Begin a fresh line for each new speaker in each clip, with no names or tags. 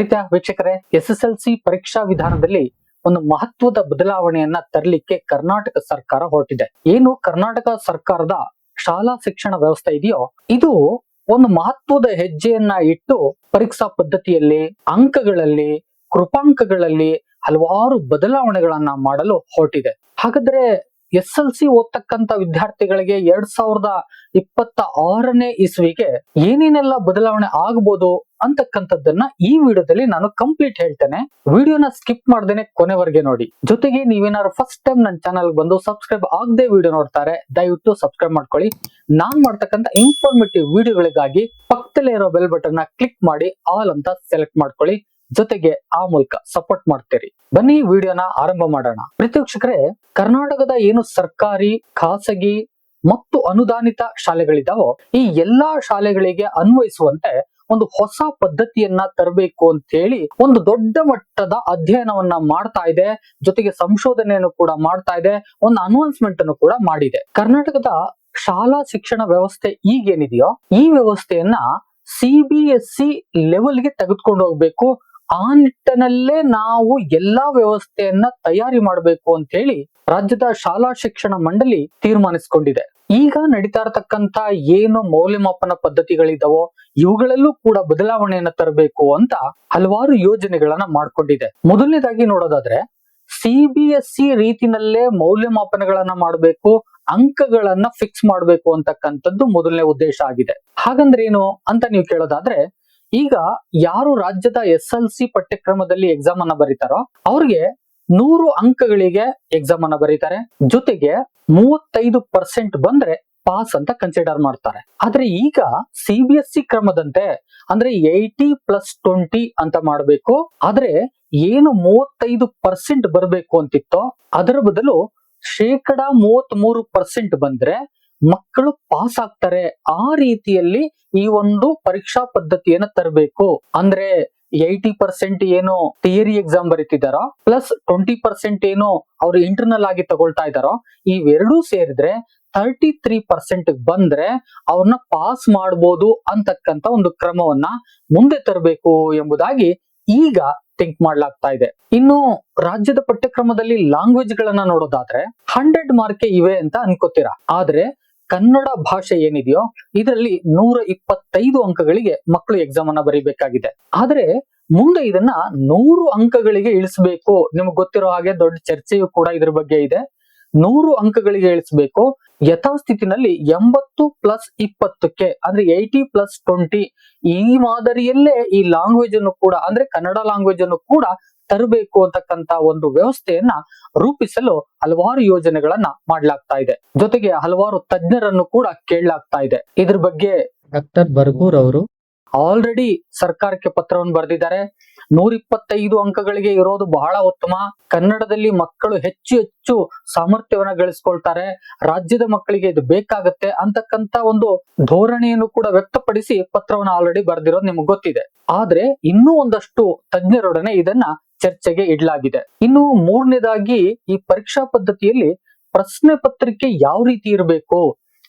ರೈತ ವೀಕ್ಷಕರೇ? S S L C ಪರೀಕ್ಷಾ ವಿಧಾನದಲ್ಲಿ ಒಂದು ಮಹತ್ವದ ಬದಲಾವಣೆಯನ್ನ ತರಲಿಕ್ಕೆ ಕರ್ನಾಟಕ ಸರ್ಕಾರ ಹೊರಟಿದೆ. ಏನು ಕರ್ನಾಟಕ ಸರ್ಕಾರದ ಶಾಲಾ ಶಿಕ್ಷಣ ವ್ಯವಸ್ಥೆ ಇದೆಯೋ, ಇದು ಒಂದು ಮಹತ್ವದ ಹೆಜ್ಜೆಯನ್ನ ಇಟ್ಟು ಪರೀಕ್ಷಾ ಪದ್ಧತಿಯಲ್ಲಿ, ಅಂಕಗಳಲ್ಲಿ, ಕೃಪಾಂಕಗಳಲ್ಲಿ ಹಲವಾರು ಬದಲಾವಣೆಗಳನ್ನ ಮಾಡಲು ಹೊರಟಿದೆ. ಹಾಗಾದ್ರೆ ಎಸ್ ಎಲ್ ಸಿ ಓದ್ತಕ್ಕಂತ ವಿದ್ಯಾರ್ಥಿಗಳಿಗೆ ಎರಡ್ ಸಾವಿರದ ಇಪ್ಪತ್ತ ಆರನೇ ಇಸ್ವಿಗೆ ಏನೇನೆಲ್ಲ ಬದಲಾವಣೆ ಆಗ್ಬೋದು? ಅಂತಕ್ಕಂಥದ್ದನ್ನ ಈ ವಿಡಿಯೋದಲ್ಲಿ ನಾನು ಕಂಪ್ಲೀಟ್ ಹೇಳ್ತೇನೆ. ವಿಡಿಯೋನ ಸ್ಕಿಪ್ ಮಾಡ್ದೇನೆ ಕೊನೆವರೆಗೆ ನೋಡಿ. ಜೊತೆಗೆ ನೀವೇನಾದ್ರು ಫಸ್ಟ್ ಟೈಮ್ ನನ್ನ ಚಾನಲ್ ಬಂದು ಸಬ್ಸ್ಕ್ರೈಬ್ ಆಗದೆ ವಿಡಿಯೋ ನೋಡ್ತಾರೆ, ದಯವಿಟ್ಟು ಸಬ್ಸ್ಕ್ರೈಬ್ ಮಾಡ್ಕೊಳ್ಳಿ. ನಾನ್ ಮಾಡ್ತಕ್ಕಂಥ ಇನ್ಫಾರ್ಮೇಟಿವ್ ವಿಡಿಯೋಗಳಿಗಾಗಿ ಪಕ್ಕದಲ್ಲೇ ಇರೋ ಬೆಲ್ ಬಟನ್ನ ಕ್ಲಿಕ್ ಮಾಡಿ ಆಲ್ ಅಂತ ಸೆಲೆಕ್ಟ್ ಮಾಡ್ಕೊಳ್ಳಿ. ಜೊತೆಗೆ ಆ ಮೂಲಕ ಸಪೋರ್ಟ್ ಮಾಡ್ತೀರಿ. ಬನ್ನಿ ವಿಡಿಯೋನ ಆರಂಭ ಮಾಡೋಣ. ಪ್ರತಿವೀಕ್ಷಕರೇ ಕರ್ನಾಟಕದ ಏನು ಸರ್ಕಾರಿ, ಖಾಸಗಿ ಮತ್ತು ಅನುದಾನಿತ ಶಾಲೆಗಳಿದಾವೋ, ಈ ಎಲ್ಲಾ ಶಾಲೆಗಳಿಗೆ ಅನ್ವಯಿಸುವಂತೆ ಒಂದು ಹೊಸ ಪದ್ಧತಿಯನ್ನ ತರಬೇಕು ಅಂತ ಹೇಳಿ ಒಂದು ದೊಡ್ಡ ಮಟ್ಟದ ಅಧ್ಯಯನವನ್ನ ಮಾಡ್ತಾ ಇದೆ. ಜೊತೆಗೆ ಸಂಶೋಧನೆಯನ್ನು ಕೂಡ ಮಾಡ್ತಾ ಇದೆ. ಒಂದು ಅನೌನ್ಸ್ಮೆಂಟ್ ಅನ್ನು ಕೂಡ ಮಾಡಿದೆ. ಕರ್ನಾಟಕದ ಶಾಲಾ ಶಿಕ್ಷಣ ವ್ಯವಸ್ಥೆ ಈಗೇನಿದೆಯೋ ಈ ವ್ಯವಸ್ಥೆಯನ್ನ ಸಿ ಬಿ ಎಸ್ ಸಿ ಲೆವೆಲ್ಗೆ ತೆಗೆದುಕೊಂಡು ಹೋಗ್ಬೇಕು. ಆ ನಿಟ್ಟಿನಲ್ಲೇ ನಾವು ಎಲ್ಲಾ ವ್ಯವಸ್ಥೆಯನ್ನ ತಯಾರಿ ಮಾಡಬೇಕು ಅಂತ ಹೇಳಿ ರಾಜ್ಯದ ಶಾಲಾ ಶಿಕ್ಷಣ ಮಂಡಳಿ ತೀರ್ಮಾನಿಸಿಕೊಂಡಿದೆ. ಈಗ ನಡೀತಾ ಇರತಕ್ಕಂತ ಏನು ಮೌಲ್ಯಮಾಪನ ಪದ್ಧತಿಗಳಿದಾವೋ ಇವುಗಳಲ್ಲೂ ಕೂಡ ಬದಲಾವಣೆಯನ್ನ ತರಬೇಕು ಅಂತ ಹಲವಾರು ಯೋಜನೆಗಳನ್ನ ಮಾಡ್ಕೊಂಡಿದೆ. ಮೊದಲನೇದಾಗಿ ನೋಡೋದಾದ್ರೆ ಸಿ ಬಿ ಎಸ್ ಸಿ ರೀತಿನಲ್ಲೇ ಮೌಲ್ಯಮಾಪನಗಳನ್ನ ಮಾಡಬೇಕು, ಅಂಕಗಳನ್ನ ಫಿಕ್ಸ್ ಮಾಡಬೇಕು ಅಂತಕ್ಕಂಥದ್ದು ಮೊದಲನೇ ಉದ್ದೇಶ ಆಗಿದೆ. ಹಾಗಂದ್ರೆ ಏನು ಅಂತ ನೀವು ಕೇಳೋದಾದ್ರೆ ಈಗ ಯಾರು ರಾಜ್ಯದ ಎಸ್ ಎಲ್ ಸಿ ಪಠ್ಯಕ್ರಮದಲ್ಲಿ ಎಕ್ಸಾಮ್ ಅನ್ನ ಬರೀತಾರೋ ಅವ್ರಿಗೆ ನೂರು ಅಂಕಗಳಿಗೆ ಎಕ್ಸಾಮ್ ಅನ್ನ ಬರೀತಾರೆ. ಜೊತೆಗೆ ಮೂವತ್ತೈದು ಪರ್ಸೆಂಟ್ ಬಂದ್ರೆ ಪಾಸ್ ಅಂತ ಕನ್ಸಿಡರ್ ಮಾಡ್ತಾರೆ. ಆದ್ರೆ ಈಗ ಸಿ ಬಿ ಎಸ್ ಸಿ ಕ್ರಮದಂತೆ ಅಂದ್ರೆ ಏಯ್ಟಿ ಪ್ಲಸ್ ಟ್ವೆಂಟಿ ಅಂತ ಮಾಡಬೇಕು. ಆದ್ರೆ ಏನು ಮೂವತ್ತೈದು ಪರ್ಸೆಂಟ್ ಬರಬೇಕು ಅಂತಿತ್ತೋ ಅದರ ಬದಲು ಶೇಕಡ ಮೂವತ್ತ್ ಮೂರು ಪರ್ಸೆಂಟ್ ಬಂದ್ರೆ ಮಕ್ಕಳು ಪಾಸ್ ಆಗ್ತಾರೆ ಆ ರೀತಿಯಲ್ಲಿ ಈ ಒಂದು ಪರೀಕ್ಷಾ ಪದ್ಧತಿಯನ್ನ ತರಬೇಕು. ಅಂದ್ರೆ ಏಯ್ಟಿ ಪರ್ಸೆಂಟ್ ಏನು ಥಿಯರಿ ಎಕ್ಸಾಮ್ ಬರೀತಿದಾರೋ ಪ್ಲಸ್ ಟ್ವೆಂಟಿ ಪರ್ಸೆಂಟ್ ಏನು ಅವ್ರು ಇಂಟರ್ನಲ್ ಆಗಿ ತಗೊಳ್ತಾ ಇದಾರೋ ಇವೆರಡೂ ಸೇರಿದ್ರೆ ತರ್ಟಿ ತ್ರೀ ಪರ್ಸೆಂಟ್ ಬಂದ್ರೆ ಅವ್ರನ್ನ ಪಾಸ್ ಮಾಡ್ಬೋದು ಅಂತಕ್ಕಂತ ಒಂದು ಕ್ರಮವನ್ನ ಮುಂದೆ ತರಬೇಕು ಎಂಬುದಾಗಿ ಈಗ ಥಿಂಕ್ ಮಾಡ್ಲಾಗ್ತಾ ಇದೆ. ಇನ್ನು ರಾಜ್ಯದ ಪಠ್ಯಕ್ರಮದಲ್ಲಿ ಲ್ಯಾಂಗ್ವೇಜ್ ಗಳನ್ನ ನೋಡೋದಾದ್ರೆ ಹಂಡ್ರೆಡ್ ಮಾರ್ಕೆ ಇವೆ ಅಂತ ಅನ್ಕೋತೀರಾ? ಆದ್ರೆ ಕನ್ನಡ ಭಾಷೆ ಏನಿದೆಯೋ ಇದರಲ್ಲಿ ನೂರ ಇಪ್ಪತ್ತೈದು ಅಂಕಗಳಿಗೆ ಮಕ್ಕಳು ಎಕ್ಸಾಮ್ ಅನ್ನ ಬರೀಬೇಕಾಗಿದೆ. ಆದ್ರೆ ಮುಂದೆ ಇದನ್ನ ನೂರು ಅಂಕಗಳಿಗೆ ಇಳಿಸಬೇಕು. ನಿಮ್ಗೆ ಗೊತ್ತಿರೋ ಹಾಗೆ ದೊಡ್ಡ ಚರ್ಚೆಯು ಕೂಡ ಇದ್ರ ಬಗ್ಗೆ ಇದೆ. ನೂರು ಅಂಕಗಳಿಗೆ ಇಳಿಸಬೇಕು. ಯಥಾಸ್ಥಿತಿನಲ್ಲಿ ಎಂಬತ್ತು ಪ್ಲಸ್ ಇಪ್ಪತ್ತಕ್ಕೆ, ಅಂದ್ರೆ ಏಯ್ಟಿ ಪ್ಲಸ್ ಟ್ವೆಂಟಿ ಈ ಮಾದರಿಯಲ್ಲೇ ಈ ಲ್ಯಾಂಗ್ವೇಜ್ ಅನ್ನು ಕೂಡ, ಅಂದ್ರೆ ಕನ್ನಡ ಲ್ಯಾಂಗ್ವೇಜ್ ಅನ್ನು ಕೂಡ ತರಬೇಕು ಅಂತಕ್ಕಂತ ಒಂದು ವ್ಯವಸ್ಥೆಯನ್ನ ರೂಪಿಸಲು ಹಲವಾರು ಯೋಜನೆಗಳನ್ನ ಮಾಡ್ಲಾಗ್ತಾ ಇದೆ. ಜೊತೆಗೆ ಹಲವಾರು ತಜ್ಞರನ್ನು ಕೂಡ ಕೇಳಲಾಗ್ತಾ ಇದೆ. ಇದ್ರ ಬಗ್ಗೆ
ಡಾಕ್ಟರ್ ಬರ್ಗೂರ್ ಅವರು
ಆಲ್ರೆಡಿ ಸರ್ಕಾರಕ್ಕೆ ಪತ್ರವನ್ನು ಬರೆದಿದ್ದಾರೆ. ನೂರ ಇಪ್ಪತ್ತೈದು ಅಂಕಗಳಿಗೆ ಇರೋದು ಬಹಳ ಉತ್ತಮ. ಕನ್ನಡದಲ್ಲಿ ಮಕ್ಕಳು ಹೆಚ್ಚು ಹೆಚ್ಚು ಸಾಮರ್ಥ್ಯವನ್ನ ಗಳಿಸ್ಕೊಳ್ತಾರೆ. ರಾಜ್ಯದ ಮಕ್ಕಳಿಗೆ ಇದು ಬೇಕಾಗುತ್ತೆ ಅಂತಕ್ಕಂತ ಒಂದು ಧೋರಣೆಯನ್ನು ಕೂಡ ವ್ಯಕ್ತಪಡಿಸಿ ಪತ್ರವನ್ನು ಆಲ್ರೆಡಿ ಬರೆದಿರೋದು ನಿಮ್ಗೆ ಗೊತ್ತಿದೆ. ಆದ್ರೆ ಇನ್ನೂ ಒಂದಷ್ಟು ತಜ್ಞರೊಡನೆ ಇದನ್ನ ಚರ್ಚೆಗೆ ಇಡಲಾಗಿದೆ. ಇನ್ನು ಮೂರನೇದಾಗಿ ಈ ಪರೀಕ್ಷಾ ಪದ್ಧತಿಯಲ್ಲಿ ಪ್ರಶ್ನೆ ಪತ್ರಿಕೆ ಯಾವ ರೀತಿ ಇರಬೇಕು?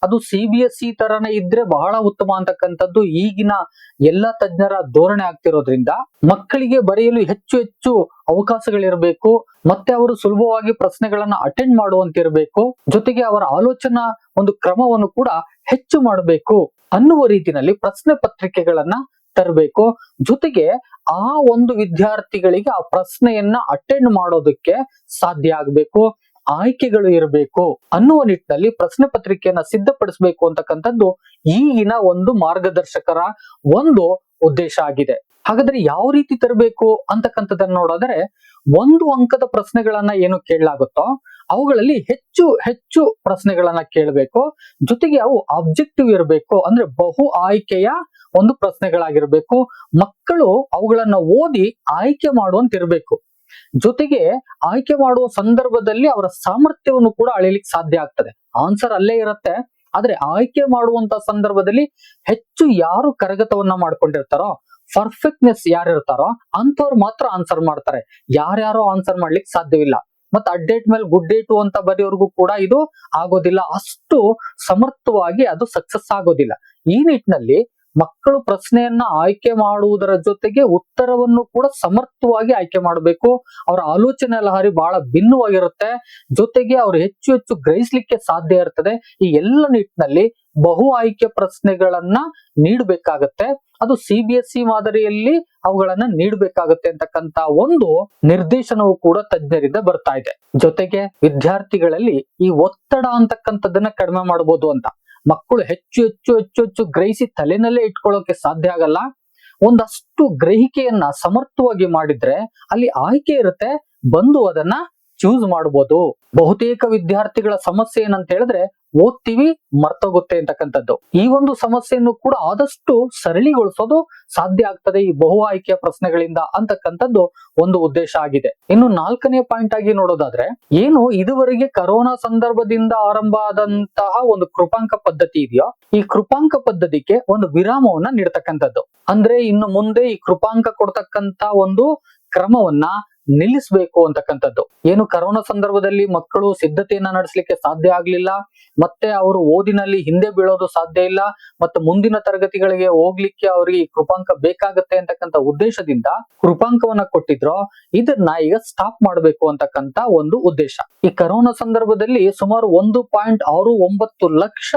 ಅದು ಸಿ ಬಿ ಎಸ್ ಇ ತರನೇ ಇದ್ರೆ ಬಹಳ ಉತ್ತಮ ಅಂತಕ್ಕಂಥದ್ದು ಈಗಿನ ಎಲ್ಲ ತಜ್ಞರ ಧೋರಣೆ ಆಗ್ತಿರೋದ್ರಿಂದ ಮಕ್ಕಳಿಗೆ ಬರೆಯಲು ಹೆಚ್ಚು ಹೆಚ್ಚು ಅವಕಾಶಗಳಿರಬೇಕು, ಮತ್ತೆ ಅವರು ಸುಲಭವಾಗಿ ಪ್ರಶ್ನೆಗಳನ್ನ ಅಟೆಂಡ್ ಮಾಡುವಂತಿರಬೇಕು, ಜೊತೆಗೆ ಅವರ ಆಲೋಚನಾ ಒಂದು ಕ್ರಮವನ್ನು ಕೂಡ ಹೆಚ್ಚು ಮಾಡಬೇಕು ಅನ್ನುವ ರೀತಿಯಲ್ಲಿ ಪ್ರಶ್ನೆ ಪತ್ರಿಕೆಗಳನ್ನ ತರಬೇಕು. ಜೊತೆಗೆ ಆ ಒಂದು ವಿದ್ಯಾರ್ಥಿಗಳಿಗೆ ಆ ಪ್ರಶ್ನೆಯನ್ನ ಅಟೆಂಡ್ ಮಾಡೋದಕ್ಕೆ ಸಾಧ್ಯ ಆಗ್ಬೇಕು, ಆಯ್ಕೆಗಳು ಇರಬೇಕು ಅನ್ನುವ ನಿಟ್ಟಿನಲ್ಲಿ ಪ್ರಶ್ನೆ ಪತ್ರಿಕೆಯನ್ನ ಸಿದ್ಧಪಡಿಸಬೇಕು ಅಂತಕ್ಕಂಥದ್ದು ಈಗಿನ ಒಂದು ಮಾರ್ಗದರ್ಶಕರ ಒಂದು ಉದ್ದೇಶ ಆಗಿದೆ. ಹಾಗಾದ್ರೆ ಯಾವ ರೀತಿ ತರಬೇಕು ಅಂತಕ್ಕಂಥದ್ದನ್ನ ನೋಡಿದ್ರೆ ಒಂದು ಅಂಕದ ಪ್ರಶ್ನೆಗಳನ್ನ ಏನು ಕೇಳಲಾಗುತ್ತೋ ಅವುಗಳಲ್ಲಿ ಹೆಚ್ಚು ಹೆಚ್ಚು ಪ್ರಶ್ನೆಗಳನ್ನ ಕೇಳಬೇಕು. ಜೊತೆಗೆ ಅವು ಆಬ್ಜೆಕ್ಟಿವ್ ಇರಬೇಕು. ಅಂದ್ರೆ ಬಹು ಆಯ್ಕೆಯ ಒಂದು ಪ್ರಶ್ನೆಗಳಾಗಿರ್ಬೇಕು. ಮಕ್ಕಳು ಅವುಗಳನ್ನ ಓದಿ ಆಯ್ಕೆ ಮಾಡುವಂತಿರ್ಬೇಕು. ಜೊತೆಗೆ ಆಯ್ಕೆ ಮಾಡುವ ಸಂದರ್ಭದಲ್ಲಿ ಅವರ ಸಾಮರ್ಥ್ಯವನ್ನು ಕೂಡ ಅಳಿಲಿಕ್ಕೆ ಸಾಧ್ಯ ಆಗ್ತದೆ. ಆನ್ಸರ್ ಅಲ್ಲೇ ಇರುತ್ತೆ. ಆದ್ರೆ ಆಯ್ಕೆ ಮಾಡುವಂತ ಸಂದರ್ಭದಲ್ಲಿ ಹೆಚ್ಚು ಯಾರು ಕರಗತವನ್ನ ಮಾಡ್ಕೊಂಡಿರ್ತಾರೋ ಪರ್ಫೆಕ್ಟ್ನೆಸ್ ಯಾರು ಇರ್ತಾರೋ ಅಂತವ್ರು ಮಾತ್ರ ಆನ್ಸರ್ ಮಾಡ್ತಾರೆ. ಯಾರ್ಯಾರೋ ಆನ್ಸರ್ ಮಾಡ್ಲಿಕ್ಕೆ ಸಾಧ್ಯವಿಲ್ಲ. ಮತ್ತೆ ಅಡ್ಡೇಟ್ ಮೇಲೆ ಗುಡ್ ಡೇಟು ಅಂತ ಬರೆಯೋರ್ಗೂ ಕೂಡ ಇದು ಆಗೋದಿಲ್ಲ. ಅಷ್ಟು ಸಮರ್ಥವಾಗಿ ಅದು ಸಕ್ಸಸ್ ಆಗೋದಿಲ್ಲ. ಈ ನಿಟ್ಟಿನಲ್ಲಿ ಮಕ್ಕಳು ಪ್ರಶ್ನೆಯನ್ನ ಆಯ್ಕೆ ಮಾಡುವುದರ ಜೊತೆಗೆ ಉತ್ತರವನ್ನು ಕೂಡ ಸಮರ್ಥವಾಗಿ ಆಯ್ಕೆ ಮಾಡಬೇಕು. ಅವರ ಆಲೋಚನೆ ಲಹರಿ ಬಹಳ ಭಿನ್ನವಾಗಿರುತ್ತೆ. ಜೊತೆಗೆ ಅವರು ಹೆಚ್ಚು ಹೆಚ್ಚು ಗ್ರಹಿಸ್ಲಿಕ್ಕೆ ಸಾಧ್ಯ ಇರ್ತದೆ. ಈ ಎಲ್ಲ ನಿಟ್ಟಿನಲ್ಲಿ ಬಹು ಆಯ್ಕೆ ಪ್ರಶ್ನೆಗಳನ್ನ ನೀಡಬೇಕಾಗತ್ತೆ. ಅದು ಸಿ ಬಿ ಎಸ್ ಸಿ ಮಾದರಿಯಲ್ಲಿ ಅವುಗಳನ್ನ ನೀಡಬೇಕಾಗತ್ತೆ ಅಂತಕ್ಕಂತ ಒಂದು ನಿರ್ದೇಶನವು ಕೂಡ ತಜ್ಞರಿಂದ ಬರ್ತಾ ಇದೆ. ಜೊತೆಗೆ ವಿದ್ಯಾರ್ಥಿಗಳಲ್ಲಿ ಈ ಒತ್ತಡ ಅಂತಕ್ಕಂಥದ್ದನ್ನ ಕಡಿಮೆ ಮಾಡಬಹುದು ಅಂತ. ಮಕ್ಕಳು ಹೆಚ್ಚು ಹೆಚ್ಚು ಹೆಚ್ಚು ಹೆಚ್ಚು ಗ್ರಹಿಸಿ ತಲೆನಲ್ಲೇ ಇಟ್ಕೊಳ್ಳೋಕೆ ಸಾಧ್ಯ ಆಗಲ್ಲ. ಒಂದಷ್ಟು ಗ್ರಹಿಕೆಯನ್ನ ಸಮರ್ಥವಾಗಿ ಮಾಡಿದ್ರೆ ಅಲ್ಲಿ ಆಯ್ಕೆ ಇರುತ್ತೆ. ಬಂದು ಅದನ್ನ ಚೂಸ್ ಮಾಡಬಹುದು ಬಹುತೇಕ ವಿದ್ಯಾರ್ಥಿಗಳ ಸಮಸ್ಯೆ ಏನಂತ ಹೇಳಿದ್ರೆ ಓದ್ತೀವಿ ಮರ್ತೋಗುತ್ತೆ ಅಂತಕ್ಕಂಥದ್ದು. ಈ ಒಂದು ಸಮಸ್ಯೆಯನ್ನು ಕೂಡ ಆದಷ್ಟು ಸರಳಿಗೊಳಿಸೋದು ಸಾಧ್ಯ ಆಗ್ತದೆ ಈ ಬಹು ಆಯ್ಕೆಯ ಪ್ರಶ್ನೆಗಳಿಂದ ಅಂತಕ್ಕಂಥದ್ದು ಒಂದು ಉದ್ದೇಶ ಆಗಿದೆ. ಇನ್ನು ನಾಲ್ಕನೇ ಪಾಯಿಂಟ್ ಆಗಿ ನೋಡೋದಾದ್ರೆ, ಏನು ಇದುವರೆಗೆ ಕರೋನಾ ಸಂದರ್ಭದಿಂದ ಆರಂಭ ಆದಂತಹ ಒಂದು ಕೃಪಾಂಕ ಪದ್ಧತಿ ಇದೆಯೋ, ಈ ಕೃಪಾಂಕ ಪದ್ಧತಿಗೆ ಒಂದು ವಿರಾಮವನ್ನ ನೀಡ್ತಕ್ಕಂಥದ್ದು. ಅಂದ್ರೆ ಇನ್ನು ಮುಂದೆ ಈ ಕೃಪಾಂಕ ಕೊಡ್ತಕ್ಕಂತ ಒಂದು ಕ್ರಮವನ್ನ ನಿಲ್ಲಿಸಬೇಕು ಅಂತಕ್ಕಂಥದ್ದು. ಏನು ಕರೋನಾ ಸಂದರ್ಭದಲ್ಲಿ ಮಕ್ಕಳು ಸಿದ್ಧತೆಯನ್ನ ನಡೆಸಲಿಕ್ಕೆ ಸಾಧ್ಯ ಆಗ್ಲಿಲ್ಲ. ಮತ್ತೆ ಅವರು ಓದಿನಲ್ಲಿ ಹಿಂದೆ ಬೀಳೋದು ಸಾಧ್ಯ ಇಲ್ಲ. ಮತ್ತೆ ಮುಂದಿನ ತರಗತಿಗಳಿಗೆ ಹೋಗ್ಲಿಕ್ಕೆ ಅವರಿಗೆ ಕೃಪಾಂಕ ಬೇಕಾಗತ್ತೆ ಅಂತಕ್ಕಂಥ ಉದ್ದೇಶದಿಂದ ಕೃಪಾಂಕವನ್ನ ಕೊಟ್ಟಿದ್ರು, ಇದನ್ನ ಈಗ ಸ್ಟಾಪ್ ಮಾಡಬೇಕು ಅಂತಕ್ಕಂಥ ಒಂದು ಉದ್ದೇಶ. ಈ ಕರೋನಾ ಸಂದರ್ಭದಲ್ಲಿ ಸುಮಾರು ಒಂದು ಪಾಯಿಂಟ್ ಆರು ಒಂಬತ್ತು ಲಕ್ಷ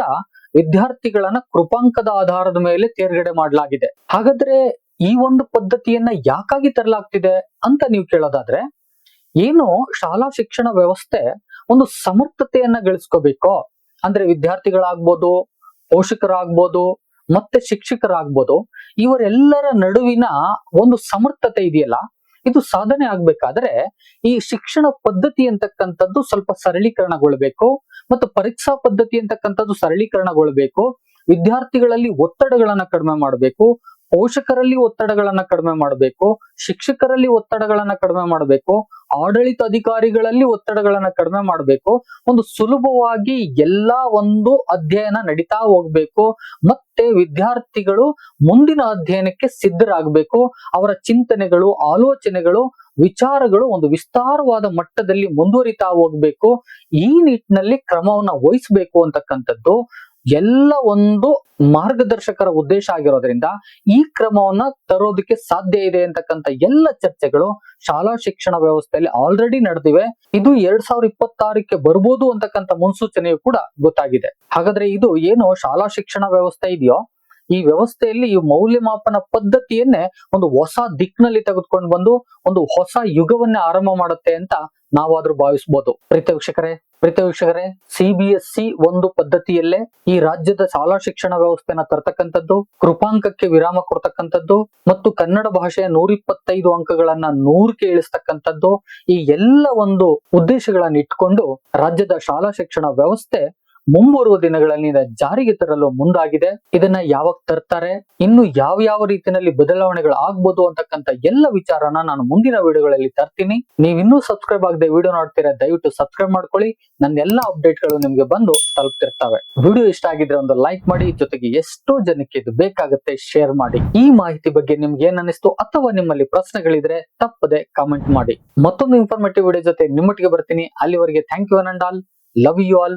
ವಿದ್ಯಾರ್ಥಿಗಳನ್ನ ಕೃಪಾಂಕದ ಆಧಾರದ ಮೇಲೆ ತೇರ್ಗಡೆ ಮಾಡಲಾಗಿದೆ. ಹಾಗಾದ್ರೆ ಈ ಒಂದು ಪದ್ಧತಿಯನ್ನ ಯಾಕಾಗಿ ತರಲಾಗ್ತಿದೆ ಅಂತ ನೀವು ಕೇಳೋದಾದ್ರೆ, ಏನು ಶಾಲಾ ಶಿಕ್ಷಣ ವ್ಯವಸ್ಥೆ ಒಂದು ಸಮರ್ಥತೆಯನ್ನ ಗಳಿಸ್ಕೋಬೇಕು, ಅಂದ್ರೆ ವಿದ್ಯಾರ್ಥಿಗಳಾಗ್ಬೋದು, ಪೋಷಕರಾಗ್ಬೋದು, ಮತ್ತೆ ಶಿಕ್ಷಕರಾಗ್ಬೋದು, ಇವರೆಲ್ಲರ ನಡುವಿನ ಒಂದು ಸಮರ್ಥತೆ ಇದೆಯಲ್ಲ, ಇದು ಸಾಧನೆ ಆಗ್ಬೇಕಾದ್ರೆ ಈ ಶಿಕ್ಷಣ ಪದ್ಧತಿ ಅಂತಕ್ಕಂಥದ್ದು ಸ್ವಲ್ಪ ಸರಳೀಕರಣಗೊಳ್ಬೇಕು, ಮತ್ತು ಪರೀಕ್ಷಾ ಪದ್ಧತಿ ಅಂತಕ್ಕಂಥದ್ದು ಸರಳೀಕರಣಗೊಳ್ಬೇಕು, ವಿದ್ಯಾರ್ಥಿಗಳಲ್ಲಿ ಒತ್ತಡಗಳನ್ನ ಕಡಿಮೆ ಮಾಡಬೇಕು ಪೋಷಕರಲ್ಲಿ ಒತ್ತಡಗಳನ್ನ ಕಡಿಮೆ ಮಾಡಬೇಕು, ಶಿಕ್ಷಕರಲ್ಲಿ ಒತ್ತಡಗಳನ್ನ ಕಡಿಮೆ ಮಾಡಬೇಕು, ಆಡಳಿತ ಅಧಿಕಾರಿಗಳಲ್ಲಿ ಒತ್ತಡಗಳನ್ನ ಕಡಿಮೆ ಮಾಡಬೇಕು, ಒಂದು ಸುಲಭವಾಗಿ ಎಲ್ಲಾ ಒಂದು ಅಧ್ಯಯನ ನಡೀತಾ ಹೋಗ್ಬೇಕು, ಮತ್ತೆ ವಿದ್ಯಾರ್ಥಿಗಳು ಮುಂದಿನ ಅಧ್ಯಯನಕ್ಕೆ ಸಿದ್ಧರಾಗಬೇಕು, ಅವರ ಚಿಂತನೆಗಳು, ಆಲೋಚನೆಗಳು, ವಿಚಾರಗಳು ಒಂದು ವಿಸ್ತಾರವಾದ ಮಟ್ಟದಲ್ಲಿ ಮುಂದುವರಿತಾ ಹೋಗ್ಬೇಕು, ಈ ನಿಟ್ಟಿನಲ್ಲಿ ಕ್ರಮವನ್ನ ವಹಿಸಬೇಕು ಅಂತಕ್ಕಂಥದ್ದು. ಎಲ್ಲ ಒಂದು ಮಾರ್ಗದರ್ಶಕರ ಉದ್ದೇಶ ಆಗಿರೋದ್ರಿಂದ ಈ ಕ್ರಮವನ್ನ ತರೋದಕ್ಕೆ ಸಾಧ್ಯ ಇದೆ ಅಂತಕ್ಕಂಥ ಎಲ್ಲ ಚರ್ಚೆಗಳು ಶಾಲಾ ಶಿಕ್ಷಣ ವ್ಯವಸ್ಥೆಯಲ್ಲಿ ಆಲ್ರೆಡಿ ನಡೆದಿವೆ. ಇದು ಎರಡ್ ಸಾವಿರದ ಇಪ್ಪತ್ತಾರಕ್ಕೆ ಬರ್ಬೋದು ಅಂತಕ್ಕಂಥ ಮುನ್ಸೂಚನೆಯು ಕೂಡ ಗೊತ್ತಾಗಿದೆ. ಹಾಗಾದ್ರೆ ಇದು ಏನು ಶಾಲಾ ಶಿಕ್ಷಣ ವ್ಯವಸ್ಥೆ ಇದೆಯೋ? ಈ ವ್ಯವಸ್ಥೆಯಲ್ಲಿ ಈ ಮೌಲ್ಯಮಾಪನ ಪದ್ಧತಿಯನ್ನೇ ಒಂದು ಹೊಸ ದಿಕ್ಕಿನಲ್ಲಿ ತೆಗೆದುಕೊಂಡು ಬಂದು ಒಂದು ಹೊಸ ಯುಗವನ್ನೇ ಆರಂಭ ಮಾಡುತ್ತೆ ಅಂತ ನಾವಾದ್ರೂ ಭಾವಿಸಬಹುದು ಪ್ರೀತ ವೀಕ್ಷಕರೇ ಪ್ರೀತ ವೀಕ್ಷಕರೇ ಸಿಬಿಎಸ್ಇ ಒಂದು ಪದ್ಧತಿಯಲ್ಲೇ ಈ ರಾಜ್ಯದ ಶಾಲಾ ಶಿಕ್ಷಣ ವ್ಯವಸ್ಥೆನ ತರ್ತಕ್ಕಂಥದ್ದು, ಕೃಪಾಂಕಕ್ಕೆ ವಿರಾಮ ಕೊಡ್ತಕ್ಕಂಥದ್ದು ಮತ್ತು ಕನ್ನಡ ಭಾಷೆಯ ನೂರಿಪ್ಪತ್ತೈದು ಅಂಕಗಳನ್ನ ನೂರಕ್ಕೆ ಇಳಿಸ್ತಕ್ಕಂಥದ್ದು ಈ ಎಲ್ಲ ಒಂದು ಉದ್ದೇಶಗಳನ್ನ ಇಟ್ಕೊಂಡು ರಾಜ್ಯದ ಶಾಲಾ ಶಿಕ್ಷಣ ವ್ಯವಸ್ಥೆ ಮುಂಬರುವ ದಿನಗಳಲ್ಲಿ ಜಾರಿಗೆ ತರಲು ಮುಂದಾಗಿದೆ. ಇದನ್ನ ಯಾವಾಗ ತರ್ತಾರೆ, ಇನ್ನು ಯಾವ ಯಾವ ರೀತಿಯಲ್ಲಿ ಬದಲಾವಣೆಗಳು ಆಗ್ಬೋದು ಅಂತಕ್ಕಂಥ ಎಲ್ಲ ವಿಚಾರನ ನಾನು ಮುಂದಿನ ವಿಡಿಯೋಗಳಲ್ಲಿ ತರ್ತೀನಿ. ನೀವು ಇನ್ನೂ ಸಬ್ಸ್ಕ್ರೈಬ್ ಆಗದೆ ವಿಡಿಯೋ ನೋಡ್ತೀರಾ, ದಯವಿಟ್ಟು ಸಬ್ಸ್ಕ್ರೈಬ್ ಮಾಡ್ಕೊಳ್ಳಿ. ನನ್ನ ಎಲ್ಲ ಅಪ್ಡೇಟ್ಗಳು ನಿಮ್ಗೆ ಬಂದು ತಲುಪ್ತಿರ್ತವೆ. ವಿಡಿಯೋ ಇಷ್ಟ ಆಗಿದ್ರೆ ಒಂದು ಲೈಕ್ ಮಾಡಿ, ಜೊತೆಗೆ ಎಷ್ಟೋ ಜನಕ್ಕೆ ಇದು ಬೇಕಾಗುತ್ತೆ ಶೇರ್ ಮಾಡಿ. ಈ ಮಾಹಿತಿ ಬಗ್ಗೆ ನಿಮ್ಗೆ ಏನ್ ಅನಿಸ್ತು ಅಥವಾ ನಿಮ್ಮಲ್ಲಿ ಪ್ರಶ್ನೆಗಳಿದ್ರೆ ತಪ್ಪದೆ ಕಾಮೆಂಟ್ ಮಾಡಿ. ಮತ್ತೊಂದು ಇನ್ಫಾರ್ಮೇಟಿವ್ ವಿಡಿಯೋ ಜೊತೆ ನಿಮ್ಮೊಟ್ಟಿಗೆ ಬರ್ತೀನಿ. ಅಲ್ಲಿವರೆಗೆ thank you and all love you all